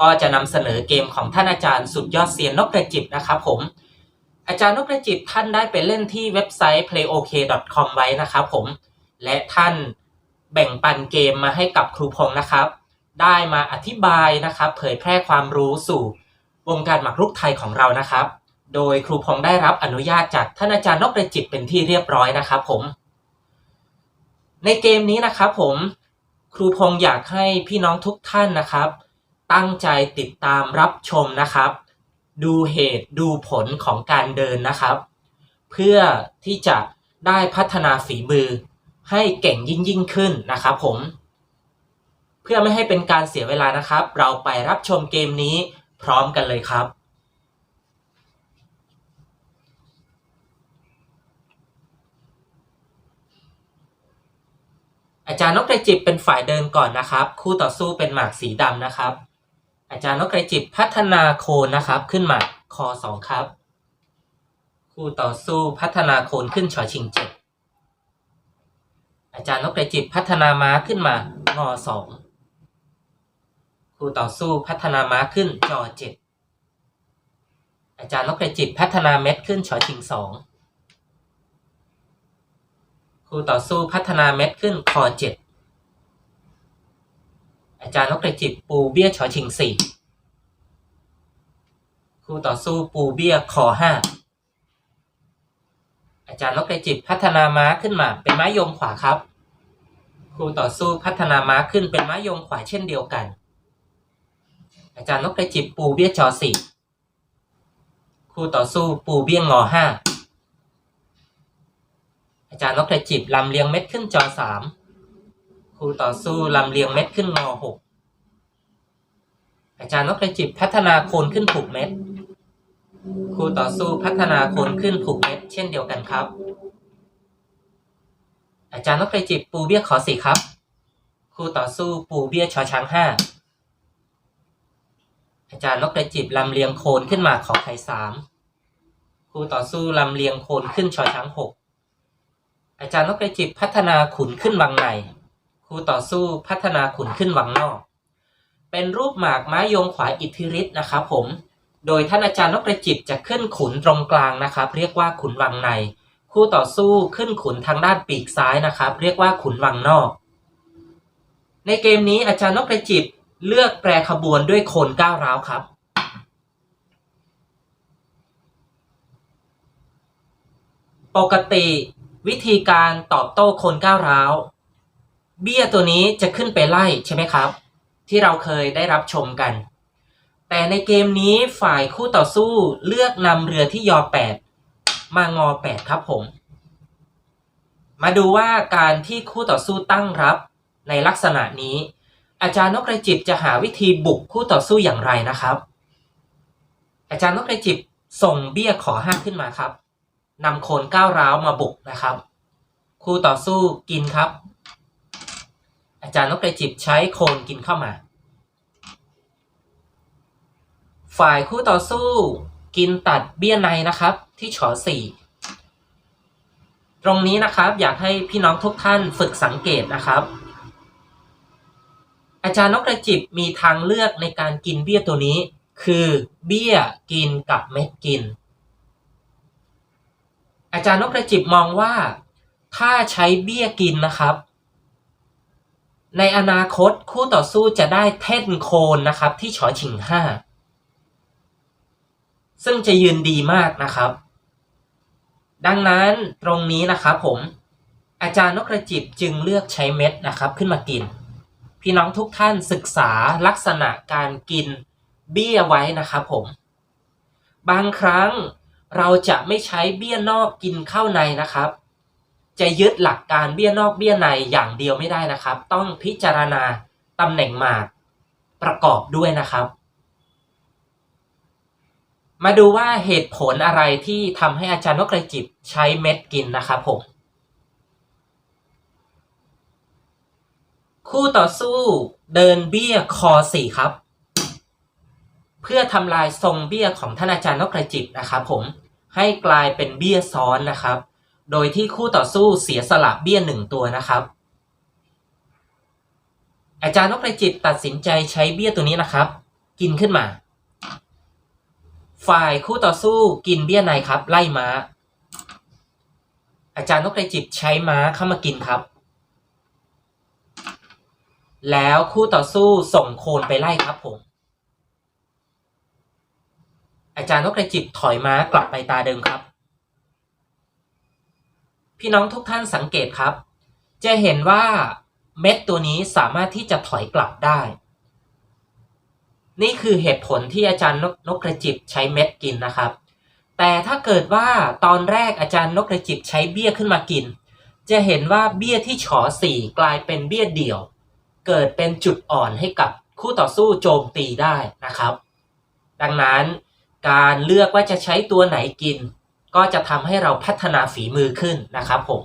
ก็จะนำเสนอเกมของท่านอาจารย์สุดยอดเซียนนกกระจิบนะครับผมอาจารย์นกกระจิบท่านได้ไปเล่นที่เว็บไซต์ playok.com ไว้นะครับผมและท่านแบ่งปันเกมมาให้กับครูพงษ์นะครับ ได้มาอธิบายนะครับ เผยแพร่ความรู้สู่วงการหมากรุกไทยของเรานะครับ โดยครูพงษ์ได้รับอนุญาตจากท่านอาจารย์นกกระจิบเป็นที่เรียบร้อยนะครับผม ในเกมนี้นะครับผม ครูพงษ์อยากให้พี่น้องทุกท่านนะครับ ตั้งใจติดตามรับชมนะครับ ดูเหตุดูผลของการเดินนะครับ เพื่อที่จะได้พัฒนาฝีมือให้เก่งยิ่งยิ่งขึ้นนะครับผม เพื่อไม่ให้เป็นการเสียเวลานะครับ เราไปรับชมเกมนี้พร้อมกันเลยครับอาจารย์นกกระจิบเป็นฝ่ายเดินก่อนนะครับ คู่ต่อสู้เป็นหมากสีดำนะครับ อาจารย์นกกรจิบพัฒนาโคนนะครับ ขึ้นมาคอสองครับ คู่ต่อสู้พัฒนาโคนขึ้นชอชิงเจ็ดอาจารย์นกกรจิบพัฒนาม้าขึ้นมางอสองคู่ต่อสู้พัฒนาม้าขึ้นจอเจ็ดอาจารย์นกกรจิบพัฒนาเม็ดขึ้นชอชิงสองคู่ต่อสู้พัฒนาเม็ดขึ้นคอเจ็ด อาจารย์นกกระจิบปูเบี้ยชอชิงสี่คู่ต่อสู้ปูเบี้ยคอห้าอาจารย์นกกระจิบพัฒนาม้าขึ้นมาเป็นม้ายมขวาครับ คู่ต่อสู้พัฒนาม้าขึ้นเป็นม้ายมขวาเช่นเดียวกัน อาจารย์นกกระจิบปูเบี้ยจอสี่คู่ต่อสู้ปูเบี้ยงอห้าอาจารย์นกกระจิบลำเลียงเม็ดขึ้นจอสาม คู่ต่อสู้ลำเลียงเม็ดขึ้นงอหกอาจารย์นกกระจิบพัฒนาโคนขึ้นผูกเม็ด คู่ต่อสู้พัฒนาโคนขึ้นผูกเม็ด เช่นเดียวกันครับ อาจารย์นกกระจิบปูเบี้ยขอสี่ครับ คู่ต่อสู้ปูเบี้ยชอช้างห้าอาจารย์นกกระจิบลำเลียงโคนขึ้นมาขอไข่สามคู่ต่อสู้ลำเลียงโคนขึ้นชอช้างหกอาจารย์นกกระจิบพัฒนาขุนขึ้นวังใน คู่ต่อสู้พัฒนาขุนขึ้นวังนอก เป็นรูปหมากไม้ยงขวาอิทธิฤทธิ์นะครับผม โดยท่านอาจารย์นกกระจิบจะขึ้นขุนตรงกลางนะครับ เรียกว่าขุนวังใน คู่ต่อสู้ขึ้นขุนทางด้านปีกซ้ายนะครับ เรียกว่าขุนวังนอก ในเกมนี้อาจารย์นกกระจิบเลือกแปรขบวนด้วยโคนก้าวร้าวครับปกติวิธีการตอบโต้โคนก้าวร้าว เบี้ยตัวนี้จะขึ้นไปไล่ใช่ไหมครับ ที่เราเคยได้รับชมกัน แต่ในเกมนี้ฝ่ายคู่ต่อสู้เลือกนำเรือที่ยอ 8 มางอ 8 ครับผม มาดูว่าการที่คู่ต่อสู้ตั้งรับในลักษณะนี้ อาจารย์นกกระจิบจะหาวิธีบุกคู่ต่อสู้อย่างไรนะครับ อาจารย์นกกระจิบส่งเบี้ยขอห้าขึ้นมาครับนำโคนก้าวร้าวมาบุกนะครับ คู่ต่อสู้กินครับ อาจารย์นกกระจิบใช้โคนกินเข้ามา ฝ่ายคู่ต่อสู้กินตัดเบี้ยในนะครับ ที่ฉอสี่ตรงนี้นะครับอยากให้พี่น้องทุกท่านฝึกสังเกตนะครับ อาจารย์นกกระจิบมีทางเลือกในการกินเบี้ยตัวนี้ คือเบี้ยกินกับเม็ดกิน อาจารย์นกกระจิบมองว่า ถ้าใช้เบี้ยกินนะครับ ในอนาคตคู่ต่อสู้จะได้เท่นโคนนะครับที่ฉอฉิงห้าซึ่งจะยืนดีมากนะครับ ดังนั้นตรงนี้นะครับผม อาจารย์นกกระจิบจึงเลือกใช้เม็ดนะครับขึ้นมากิน พี่น้องทุกท่านศึกษาลักษณะการกินเบี้ยไว้นะครับผม บางครั้งเราจะไม่ใช้เบี้ยนอกกินเข้าในนะครับ จะยึดหลักการเบี้ยนอกเบี้ยในอย่างเดียวไม่ได้นะครับ ต้องพิจารณาตำแหน่งหมากประกอบด้วยนะครับ มาดูว่าเหตุผลอะไรที่ทำให้อาจารย์นกกระจิบใช้เม็ดกินนะครับผมคู่ต่อสู้เดินเบี้ยคอสี่ครับ เพื่อทำลายทรงเบี้ยของท่านอาจารย์นกกระจิบนะครับผมให้กลายเป็นเบี้ยซ้อนนะครับ โดยที่คู่ต่อสู้เสียสละเบี้ยหนึ่งตัวนะครับ อาจารย์นกกระจิบตัดสินใจใช้เบี้ยตัวนี้นะครับ กินขึ้นมา ฝ่ายคู่ต่อสู้กินเบี้ยในครับ ไล่ม้า อาจารย์นกกระจิบใช้ม้าเข้ามากินครับ แล้วคู่ต่อสู้ส่งโคนไปไล่ครับผมอาจารย์นกกระจิบถอยม้ากลับไปตาเดิมครับ พี่น้องทุกท่านสังเกตครับ จะเห็นว่าเม็ดตัวนี้สามารถที่จะถอยกลับได้ นี่คือเหตุผลที่อาจารย์นกกกระจิบใช้เม็ดกินนะครับ แต่ถ้าเกิดว่าตอนแรกอาจารย์นกกระจิบใช้เบี้ยขึ้นมากิน จะเห็นว่าเบี้ยที่ฉอสี่กลายเป็นเบี้ยเดี่ยว เกิดเป็นจุดอ่อนให้กับคู่ต่อสู้โจมตีได้นะครับ ดังนั้นการเลือกว่าจะใช้ตัวไหนกิน ก็จะทำให้เราพัฒนาฝีมือขึ้นนะครับผม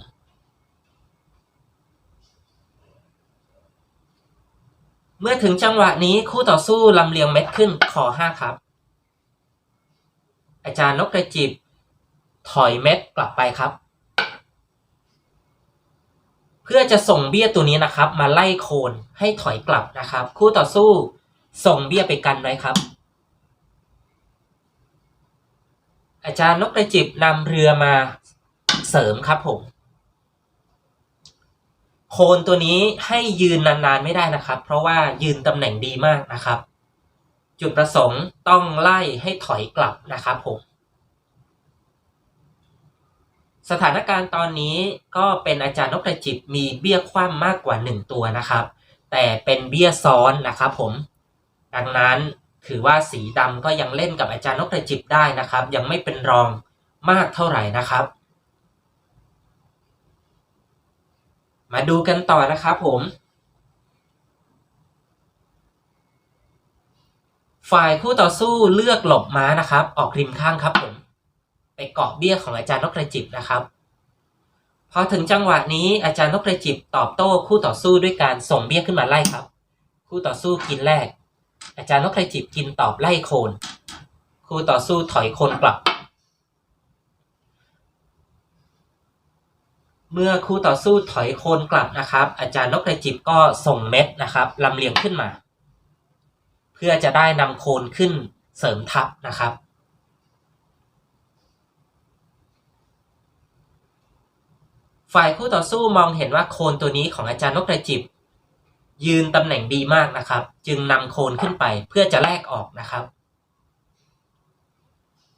เมื่อถึงจังหวะนี้คู่ต่อสู้ลำเลียงเม็ดขึ้นคอห้าครับ อาจารย์นกกระจิบ ถอยเม็ดกลับไปครับ เพื่อจะส่งเบี้ยตัวนี้นะครับ มาไล่โคนให้ถอยกลับนะครับ คู่ต่อสู้ส่งเบี้ยไปกันไว้ครับ อาจารย์นกกระจิบนำเรือมาเสริมครับผม โคนตัวนี้ให้ยืนนานๆไม่ได้นะครับ เพราะว่ายืนตำแหน่งดีมากนะครับ จุดประสงค์ต้องไล่ให้ถอยกลับนะครับผม สถานการณ์ตอนนี้ก็เป็นอาจารย์นกกระจิบมีเบี้ยคว่ำมากกว่า 1 ตัวนะครับ แต่เป็นเบี้ยซ้อนนะครับผม ดังนั้น ถือว่าสีดำก็ยังเล่นกับอาจารย์นกกระจิบได้นะครับ ยังไม่เป็นรองมากเท่าไหร่นะครับ มาดูกันต่อนะครับผม ฝ่ายคู่ต่อสู้เลือกหลบม้านะครับ ออกริมข้างครับผม ไปเกาะเบี้ยของอาจารย์นกกระจิบนะครับพอถึงจังหวะนี้อาจารย์นกกระจิบตอบโต้คู่ต่อสู้ด้วยการส่งเบี้ยขึ้นมาไล่ครับ คู่ต่อสู้กินแรก อาจารย์นกกระจิบกินตอบไล่โคน ครูต่อสู้ถอยโคนกลับ เมื่อครูต่อสู้ถอยโคนกลับนะครับ อาจารย์นกกระจิบก็ส่งเม็ดนะครับลำเลียงขึ้นมา เพื่อจะได้นำโคนขึ้นเสริมทับนะครับฝ่ายคู่ต่อสู้มองเห็นว่าโคนตัวนี้ของอาจารย์นกกระจิบ ยืนตำแหน่งดีมากนะครับ จึงนำโคนขึ้นไปเพื่อจะแลกออกนะครับ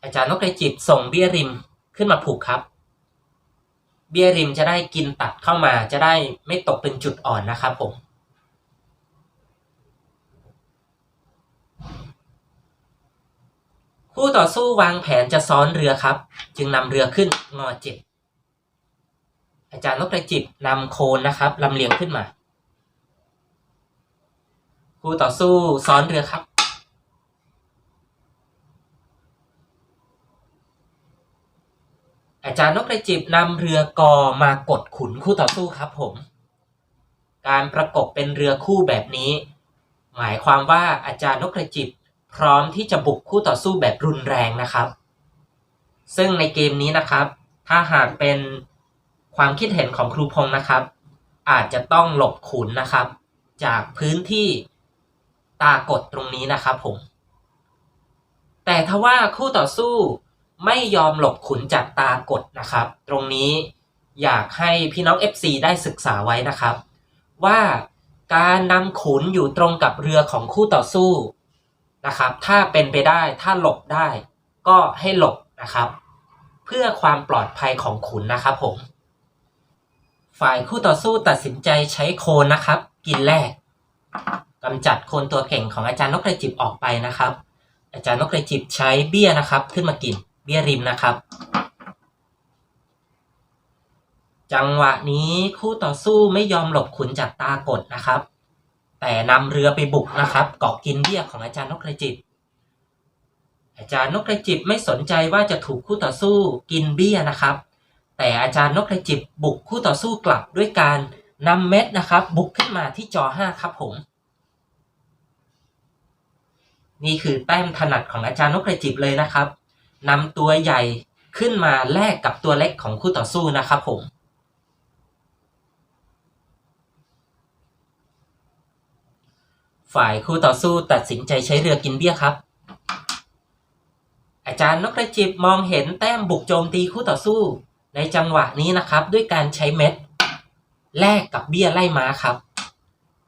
อาจารย์นกกระจิบส่งเบี้ยริมขึ้นมาผูกครับ เบี้ยริมจะได้กินตัดเข้ามาจะได้ไม่ตกเป็นจุดอ่อนนะครับผมคู่ต่อสู้วางแผนจะซ้อนเรือครับ จึงนำเรือขึ้นงอเจ็ดอาจารย์นกกระจิบนำโคนนะครับลำเลียงขึ้นมา คู่ต่อสู้ซ้อนเรือครับ อาจารย์นกกระจิบนำเรือกอมากดขุนคู่ต่อสู้ครับผม การประกบเป็นเรือคู่แบบนี้ หมายความว่าอาจารย์นกกระจิบพร้อมที่จะบุกคู่ต่อสู้แบบรุนแรงนะครับ ซึ่งในเกมนี้นะครับ ถ้าหากเป็นความคิดเห็นของครูพงศ์นะครับ อาจจะต้องหลบขุนนะครับ จากพื้นที่ ตากดตรงนี้นะครับผม แต่ถ้าว่าคู่ต่อสู้ไม่ยอมหลบขุนจากตากดนะครับ ตรงนี้อยากให้พี่น้อง FC ได้ศึกษาไว้นะครับ ว่าการนำขุนอยู่ตรงกับเรือของคู่ต่อสู้นะครับ ถ้าเป็นไปได้ถ้าหลบได้ ก็ให้หลบนะครับ เพื่อความปลอดภัยของขุนนะครับผม ฝ่ายคู่ต่อสู้ตัดสินใจใช้โคนนะครับ กินแรก กำจัดโคนตัวเก่งของอาจารย์นกกระจิบออกไปนะครับ อาจารย์นกกระจิบใช้เบี้ยนะครับ ขึ้นมากินเบี้ยริมนะครับ จังหวะนี้คู่ต่อสู้ไม่ยอมหลบขุนจากตากดนะครับ แต่นำเรือไปบุกนะครับ เกาะกินเบี้ยของอาจารย์นกกระจิบอาจารย์นกกระจิบไม่สนใจว่าจะถูกคู่ต่อสู้กินเบี้ยนะครับ แต่อาจารย์นกกระจิบบุกคู่ต่อสู้กลับด้วยการนำเม็ดนะครับ บุกขึ้นมาที่จอ5ครับผม นี่คือแต้มถนัดของอาจารย์นกกระจิบเลยนะครับนำตัวใหญ่ขึ้นมาแลกกับตัวเล็กของคู่ต่อสู้นะครับผมฝ่ายคู่ต่อสู้ตัดสินใจใช้เรือกินเบี้ยครับ อาจารย์นกกระจิบมองเห็นแต้มบุกโจมตีคู่ต่อสู้ ในจังหวะนี้นะครับ ด้วยการใช้เม็ด แลกกับเบี้ยไล่ม้าครับ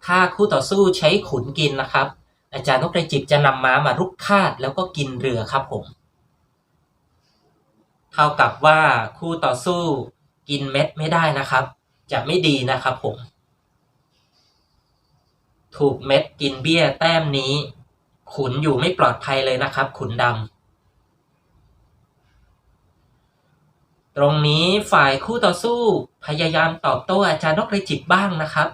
ถ้าคู่ต่อสู้ใช้ขุนกินนะครับ อาจารย์นกกระจิบจะนำม้ามารุกคาดแล้วก็กินเรือครับผม เท่ากับว่าคู่ต่อสู้กินเม็ดไม่ได้นะครับ จะไม่ดีนะครับผม ถูกเม็ดกินเบี้ยแต้มนี้ ขุนอยู่ไม่ปลอดภัยเลยนะครับ ขุนดำตรงนี้ฝ่ายคู่ต่อสู้พยายามตอบโต้อาจารย์นกกระจิบบ้างนะครับ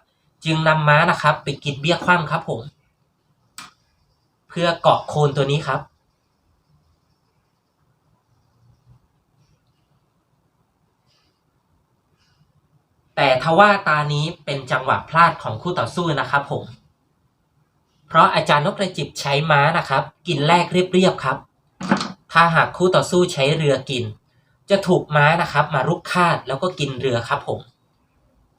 จึงนำม้านะครับ ไปกินเบี้ยคว่ำครับผม พื่อเกาะโคนตัวนี้ครับ แต่ทว่าตานี้เป็นจังหวะพลาดของคู่ต่อสู้นะครับผม เพราะอาจารย์นกกระจิบใช้ม้านะครับ กินแรกเรียบๆครับ ถ้าหากคู่ต่อสู้ใช้เรือกิน จะถูกม้านะครับ มารุกคาดแล้วก็กินเรือครับผม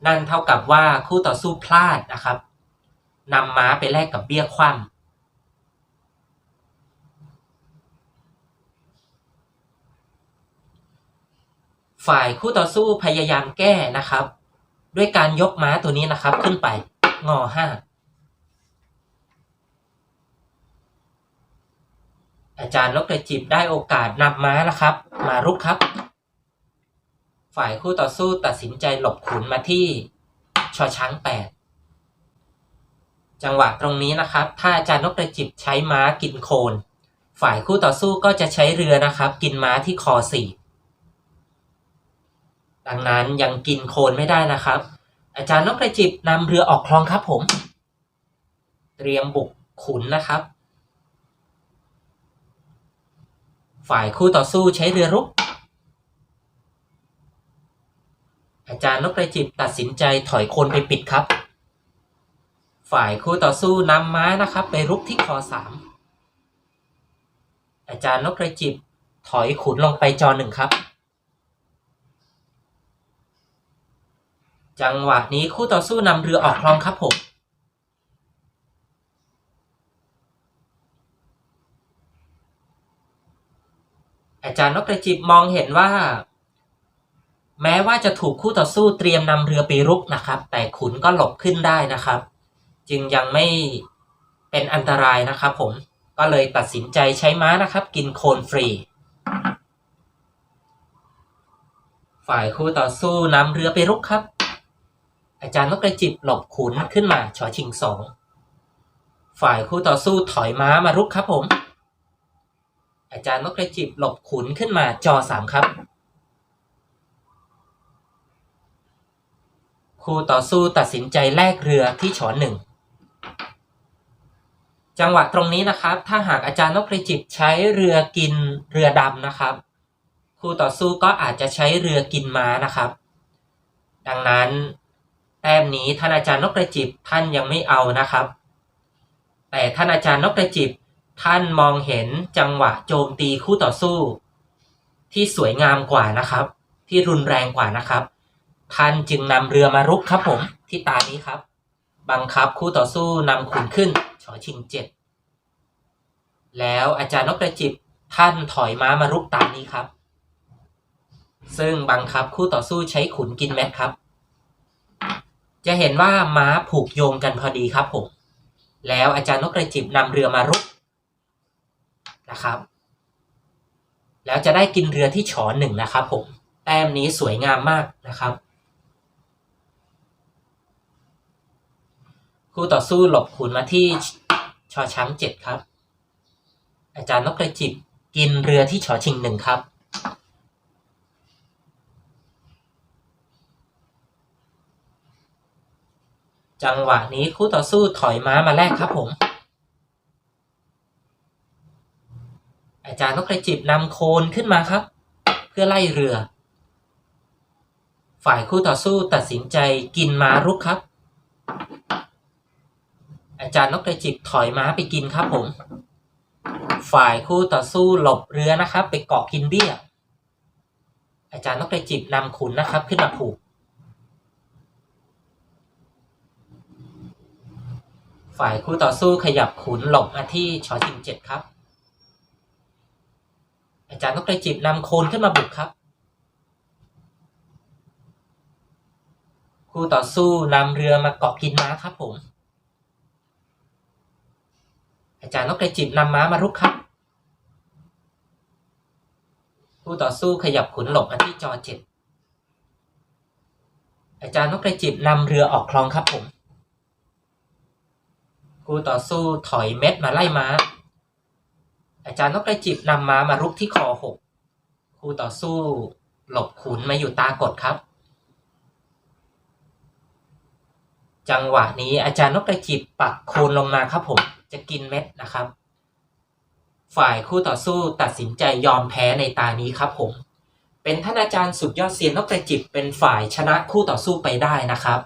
นั่นเท่ากับว่าคู่ต่อสู้พลาดนะครับนำม้าไปแลกกับเบี้ยคว่ำ ฝ่ายคู่ต่อสู้พยายามแก้นะครับ ด้วยการยกม้าตัวนี้นะครับขึ้นไปงอห้าอาจารย์นกกระจิบได้โอกาสนำม้านะครับ มารุกครับ ฝ่ายคู่ต่อสู้ตัดสินใจหลบขุนมาที่ชอช้างแปดจังหวะตรงนี้นะครับ ถ้าอาจารย์นกกระจิบใช้ม้ากินโคน ฝ่ายคู่ต่อสู้ก็จะใช้เรือนะครับ กินม้าที่คอสี่ ดังนั้นยังกินโคลนไม่ได้นะครับ อาจารย์นกกระจิบนำเรือออกคลองครับผม เตรียมบุกขุนนะครับ ฝ่ายคู่ต่อสู้ใช้เรือรุก อาจารย์นกกระจิบตัดสินใจถอยโคนไปปิดครับ ฝ่ายคู่ต่อสู้นำม้านะครับ ไปรุกที่คอสามอาจารย์นกกระจิบถอยขุนลงไปจอหนึ่งครับ จังหวะนี้คู่ต่อสู้นำเรือออกคลองครับผม อาจารย์นกกระจิบมองเห็นว่า แม้ว่าจะถูกคู่ต่อสู้เตรียมนำเรือไปรุกนะครับ แต่ขุนก็หลบขึ้นได้นะครับ จึงยังไม่เป็นอันตรายนะครับผมก็เลยตัดสินใจใช้ม้านะครับ กินโคนฟรี ฝ่ายคู่ต่อสู้นำเรือไปรุกครับ อาจารย์นกกระจิบหลบขุนขึ้นมาชอชิงสอง ฝ่ายคู่ต่อสู้ถอยม้ามารุกครับผม อาจารย์นกกระจิบหลบขุนขึ้นมาจอสามครับ คู่ต่อสู้ตัดสินใจแลกเรือที่ฉอหนึ่ง จังหวะตรงนี้นะครับ ถ้าหากอาจารย์นกกระจิบใช้เรือกินเรือดำนะครับ คู่ต่อสู้ก็อาจจะใช้เรือกินม้านะครับ ดังนั้น แต้มนี้ท่านอาจารย์นกกระจิบท่านยังไม่เอานะครับ แต่ท่านอาจารย์นกกระจิบท่านมองเห็นจังหวะโจมตีคู่ต่อสู้ ที่สวยงามกว่านะครับ ที่รุนแรงกว่านะครับ ท่านจึงนำเรือมารุกครับผมที่ตานี้ครับ บังคับคู่ต่อสู้นำขุนขึ้นชอชิงเจ็ดแล้วอาจารย์นกกระจิบท่านถอยม้ามารุกตานี้ครับ ซึ่งบังคับคู่ต่อสู้ใช้ขุนกินแม็กครับ จะเห็นว่าม้าผูกโยงกันพอดีครับผม แล้วอาจารย์นกกระจิบนำเรือมารุกนะครับ แล้วจะได้กินเรือที่ฉอนหนึ่งนะครับผม แต้มนี้สวยงามมากนะครับ คู่ต่อสู้หลบขุนมาที่ชอช้างเจ็ดครับ อาจารย์นกกระจิบกินเรือที่ชอชิงหนึ่งครับ จังหวะนี้คู่ต่อสู้ถอยม้ามาแลกครับผม อาจารย์นกกระจิบนำโคนขึ้นมาครับ เพื่อไล่เรือ ฝ่ายคู่ต่อสู้ตัดสินใจกินม้ารุกครับ อาจารย์นกกระจิบถอยม้าไปกินครับผม ฝ่ายคู่ต่อสู้หลบเรือนะครับ ไปเกาะกินเบี้ย อาจารย์นกกระจิบนำขุนนะครับขึ้นมาผูก ฝ่ายคู่ต่อสู้ขยับขุนหลบมาที่ชอชิงเจ็ดครับ อาจารย์นกกระจิบนำโคนขึ้นมาบุกครับ คู่ต่อสู้นำเรือมาเกาะกินม้าครับผม อาจารย์นกกระจิบนำม้ามารุกครับ คู่ต่อสู้ขยับขุนหลบมาที่จอเจ็ดอาจารย์นกกระจิบนำเรือออกคลองครับผม คู่ต่อสู้ถอยเม็ดมาไล่ม้า อาจารย์นกกระจิบนำม้ามารุกที่คอหกคู่ต่อสู้หลบขุนมาอยู่ตากดครับ จังหวะนี้อาจารย์นกกระจิบปักโคนลงมาครับผมจะกินเม็ดนะครับ ฝ่ายคู่ต่อสู้ตัดสินใจยอมแพ้ในตานี้ครับผม เป็นท่านอาจารย์สุดยอดเซียนนกกระจิบเป็นฝ่ายชนะคู่ต่อสู้ไปได้นะครับ